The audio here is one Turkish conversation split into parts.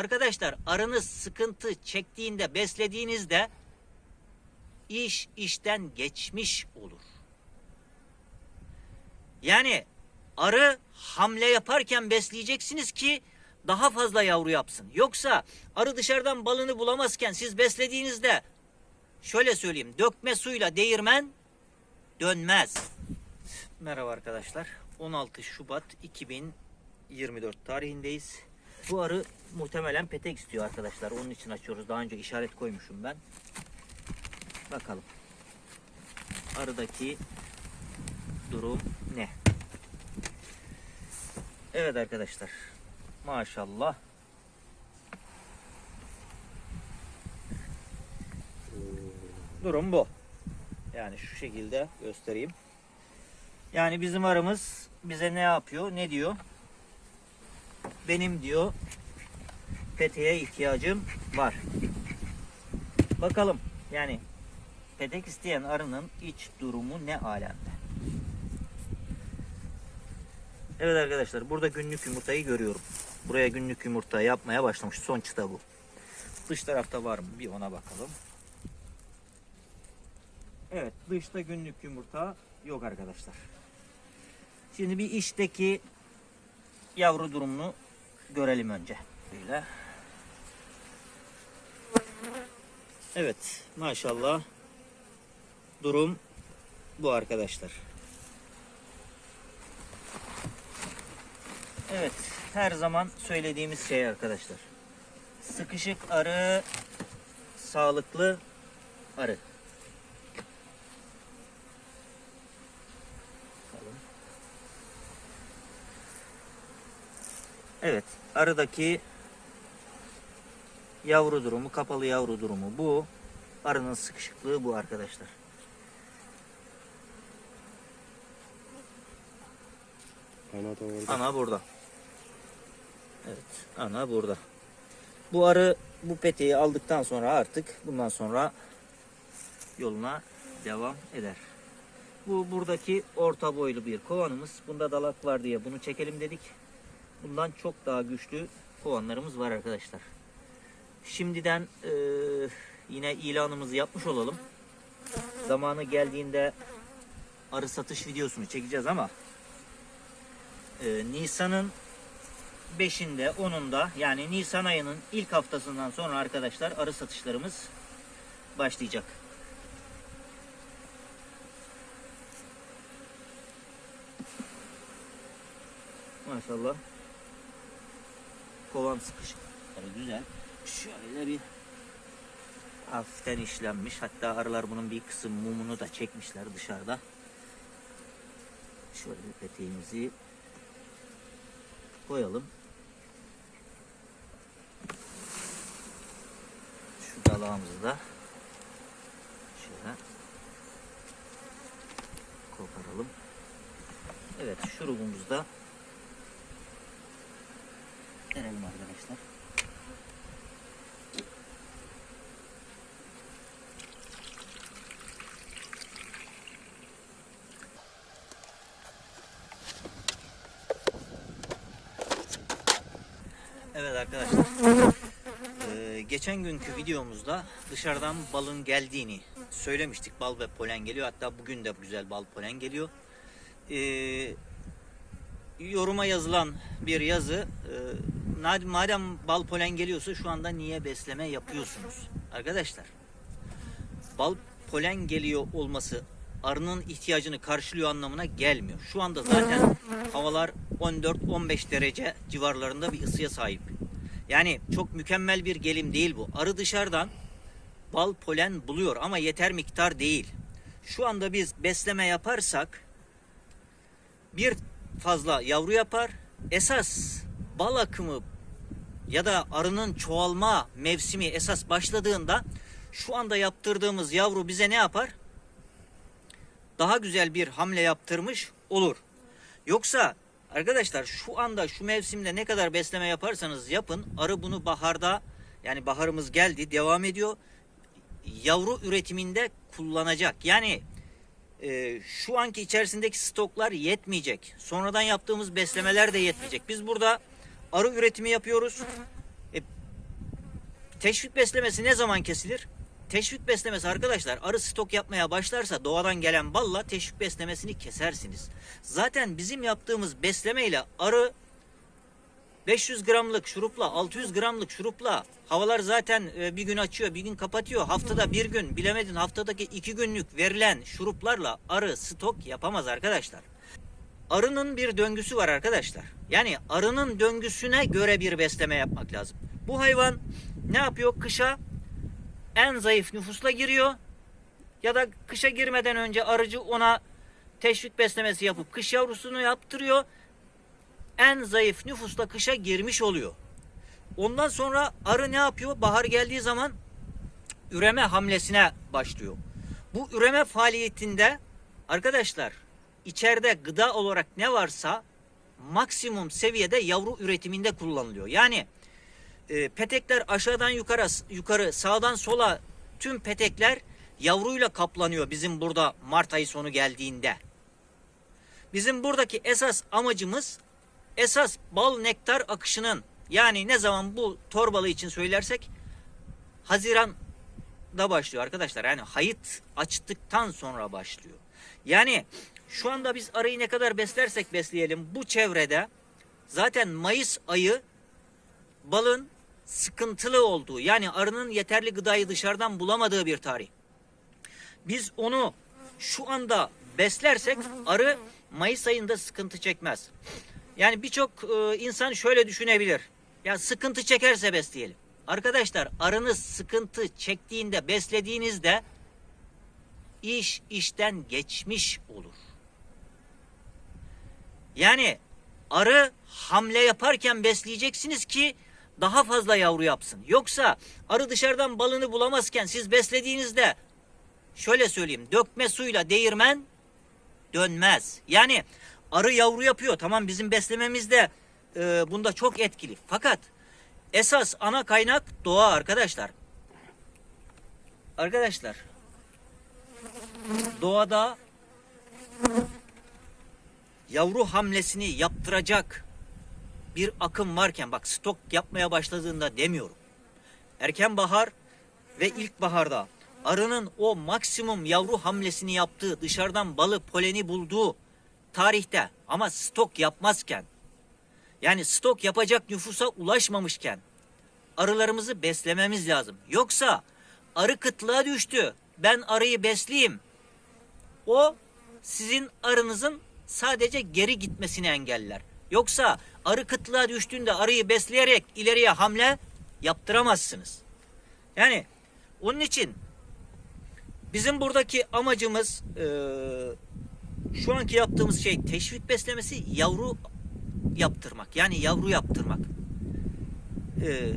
Arkadaşlar arınız sıkıntı çektiğinde beslediğinizde iş işten geçmiş olur. Yani arı hamle yaparken besleyeceksiniz ki daha fazla yavru yapsın. Yoksa arı dışarıdan balını bulamazken siz beslediğinizde şöyle söyleyeyim dökme suyla değirmen dönmez. Merhaba arkadaşlar. 16 Şubat 2024 tarihindeyiz. Bu arı muhtemelen petek istiyor arkadaşlar. Onun için açıyoruz. Daha önce işaret koymuşum ben. Bakalım. Arıdaki durum ne? Evet arkadaşlar. Maşallah. Durum bu. Yani şu şekilde göstereyim. Yani bizim arımız bize ne yapıyor? Ne diyor? Benim diyor peteğe ihtiyacım var. Bakalım yani petek isteyen arının iç durumu ne alemde? Evet arkadaşlar burada günlük yumurtayı görüyorum. Buraya günlük yumurta yapmaya başlamış. Son çıta bu. Dış tarafta var mı? Bir ona bakalım. Evet dışta günlük yumurta yok arkadaşlar. Şimdi bir içteki yavru durumunu görelim önce. Böyle. Evet maşallah durum bu arkadaşlar. Evet her zaman söylediğimiz şey arkadaşlar. Sıkışık arı sağlıklı arı. Evet, arıdaki yavru durumu, kapalı yavru durumu bu. Arının sıkışıklığı bu arkadaşlar. Ana da orada. Ana burada. Evet, ana burada. Bu arı bu peteği aldıktan sonra artık bundan sonra yoluna devam eder. Bu buradaki orta boylu bir kovanımız. Bunda dalak var diye bunu çekelim dedik. Bundan çok daha güçlü kovanlarımız var arkadaşlar. Şimdiden eee, yine ilanımızı yapmış olalım. Zamanı geldiğinde arı satış videosunu çekeceğiz ama eee, Nisan'ın 5'inde 10'unda yani Nisan ayının ilk haftasından sonra arkadaşlar arı satışlarımız başlayacak. Maşallah. Kovan sıkışıkları güzel. Şöyle bir hafiften işlenmiş. Hatta arılar bunun bir kısım mumunu da çekmişler dışarıda. Şöyle bir peteğimizi koyalım. Şu dalağımızı da şöyle koparalım. Evet şurubumuzu da verelim arkadaşlar. Evet arkadaşlar. Ee, geçen günkü videomuzda dışarıdan balın geldiğini söylemiştik. Bal ve polen geliyor. Hatta bugün de güzel bal polen geliyor. Ee, yoruma yazılan bir yazı e, madem bal polen geliyorsa şu anda niye besleme yapıyorsunuz? Arkadaşlar bal polen geliyor olması arının ihtiyacını karşılıyor anlamına gelmiyor. Şu anda zaten havalar 14-15 derece civarlarında bir ısıya sahip. Yani çok mükemmel bir gelim değil bu. Arı dışarıdan bal polen buluyor ama yeter miktar değil. Şu anda biz besleme yaparsak bir fazla yavru yapar. Esas bal akımı ya da arının çoğalma mevsimi esas başladığında şu anda yaptırdığımız yavru bize ne yapar? Daha güzel bir hamle yaptırmış olur. Yoksa arkadaşlar şu anda şu mevsimde ne kadar besleme yaparsanız yapın arı bunu baharda yani baharımız geldi devam ediyor. Yavru üretiminde kullanacak. Yani e, şu anki içerisindeki stoklar yetmeyecek. Sonradan yaptığımız beslemeler de yetmeyecek. Biz burada arı üretimi yapıyoruz. E, Teşvik beslemesi ne zaman kesilir? Teşvik beslemesi arkadaşlar arı stok yapmaya başlarsa doğadan gelen balla teşvik beslemesini kesersiniz. Zaten bizim yaptığımız beslemeyle arı 500 gramlık şurupla 600 gramlık şurupla havalar zaten e, bir gün açıyor bir gün kapatıyor. Haftada bir gün bilemedin haftadaki iki günlük verilen şuruplarla arı stok yapamaz arkadaşlar. Arının bir döngüsü var arkadaşlar. Yani arının döngüsüne göre bir besleme yapmak lazım. Bu hayvan ne yapıyor? Kışa en zayıf nüfusla giriyor. Ya da kışa girmeden önce arıcı ona teşvik beslemesi yapıp kış yavrusunu yaptırıyor. En zayıf nüfusla kışa girmiş oluyor. Ondan sonra arı ne yapıyor? Bahar geldiği zaman üreme hamlesine başlıyor. Bu üreme faaliyetinde arkadaşlar içeride gıda olarak ne varsa maksimum seviyede yavru üretiminde kullanılıyor. Yani e, petekler aşağıdan yukarı yukarı sağdan sola tüm petekler yavruyla kaplanıyor bizim burada Mart ayı sonu geldiğinde. Bizim buradaki esas amacımız esas bal nektar akışının yani ne zaman bu torbalı için söylersek Haziran'da başlıyor arkadaşlar. Yani hayıt açtıktan sonra başlıyor. Yani şu anda biz arıyı ne kadar beslersek besleyelim bu çevrede zaten Mayıs ayı balın sıkıntılı olduğu yani arının yeterli gıdayı dışarıdan bulamadığı bir tarih. Biz onu şu anda beslersek arı Mayıs ayında sıkıntı çekmez. Yani birçok e, insan şöyle düşünebilir. Ya sıkıntı çekerse besleyelim. Arkadaşlar arınız sıkıntı çektiğinde beslediğinizde iş işten geçmiş olur. Yani arı hamle yaparken besleyeceksiniz ki daha fazla yavru yapsın. Yoksa arı dışarıdan balını bulamazken siz beslediğinizde şöyle söyleyeyim dökme suyla değirmen dönmez. Yani arı yavru yapıyor. Tamam bizim beslememiz de e, bunda çok etkili. Fakat esas ana kaynak doğa arkadaşlar. Arkadaşlar doğada yavru hamlesini yaptıracak bir akım varken bak stok yapmaya başladığında demiyorum. Erken bahar ve ilkbaharda arının o maksimum yavru hamlesini yaptığı dışarıdan balı poleni bulduğu tarihte ama stok yapmazken yani stok yapacak nüfusa ulaşmamışken arılarımızı beslememiz lazım. Yoksa arı kıtlığa düştü. Ben arıyı besleyeyim. O sizin arınızın sadece geri gitmesini engeller. Yoksa arı kıtlığa düştüğünde arıyı besleyerek ileriye hamle yaptıramazsınız. Yani onun için bizim buradaki amacımız eee, şu anki yaptığımız şey teşvik beslemesi yavru yaptırmak. Yani yavru yaptırmak. Eee,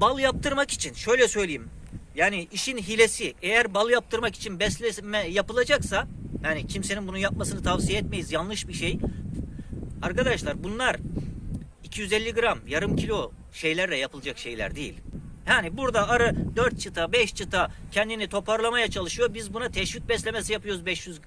bal yaptırmak için şöyle söyleyeyim. Yani işin hilesi eğer bal yaptırmak için besleme yapılacaksa yani kimsenin bunu yapmasını tavsiye etmeyiz. Yanlış bir şey. Arkadaşlar bunlar 250 gram, yarım kilo şeylerle yapılacak şeyler değil. Yani burada arı 4 çıta, 5 çıta kendini toparlamaya çalışıyor. Biz buna teşvik beslemesi yapıyoruz 500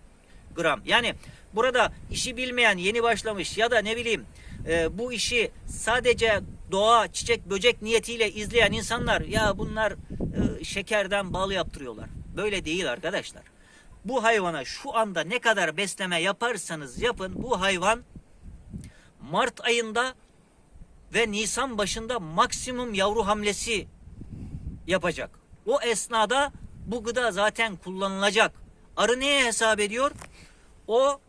gram. Yani burada işi bilmeyen, yeni başlamış ya da ne bileyim e, bu işi sadece doğa, çiçek, böcek niyetiyle izleyen insanlar ya bunlar e, şekerden bal yaptırıyorlar. Böyle değil arkadaşlar. Bu hayvana şu anda ne kadar besleme yaparsanız yapın bu hayvan Mart ayında ve Nisan başında maksimum yavru hamlesi yapacak. O esnada bu gıda zaten kullanılacak. Arı neye hesap ediyor? O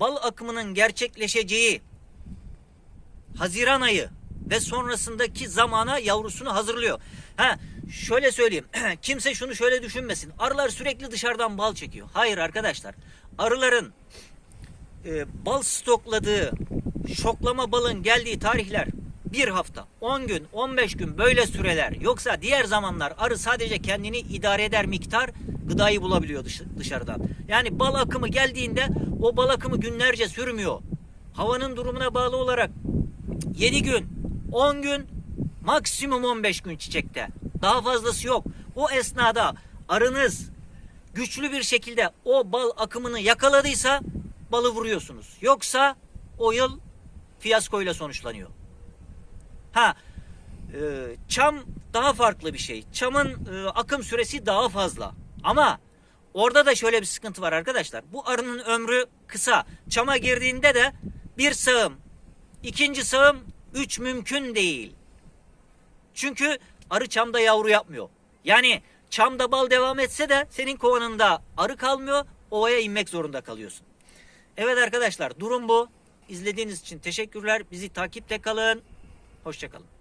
bal akımının gerçekleşeceği Haziran ayı ve sonrasındaki zamana yavrusunu hazırlıyor. Ha şöyle söyleyeyim. Kimse şunu şöyle düşünmesin. Arılar sürekli dışarıdan bal çekiyor. Hayır arkadaşlar. Arıların e, bal stokladığı şoklama balın geldiği tarihler bir hafta, 10 gün, 15 gün böyle süreler. Yoksa diğer zamanlar arı sadece kendini idare eder miktar gıdayı bulabiliyor dış- dışarıdan. Yani bal akımı geldiğinde o bal akımı günlerce sürmüyor. Havanın durumuna bağlı olarak 7 gün, 10 gün, maksimum 15 gün çiçekte. Daha fazlası yok. O esnada arınız güçlü bir şekilde o bal akımını yakaladıysa balı vuruyorsunuz. Yoksa o yıl fiyaskoyla sonuçlanıyor. Ha Ee, çam daha farklı bir şey. Çamın e, akım süresi daha fazla. Ama orada da şöyle bir sıkıntı var arkadaşlar. Bu arının ömrü kısa. Çama girdiğinde de bir sağım, ikinci sağım, üç mümkün değil. Çünkü arı çamda yavru yapmıyor. Yani çamda bal devam etse de senin kovanında arı kalmıyor. Ovaya inmek zorunda kalıyorsun. Evet arkadaşlar durum bu. İzlediğiniz için teşekkürler. Bizi takipte kalın. Hoşçakalın.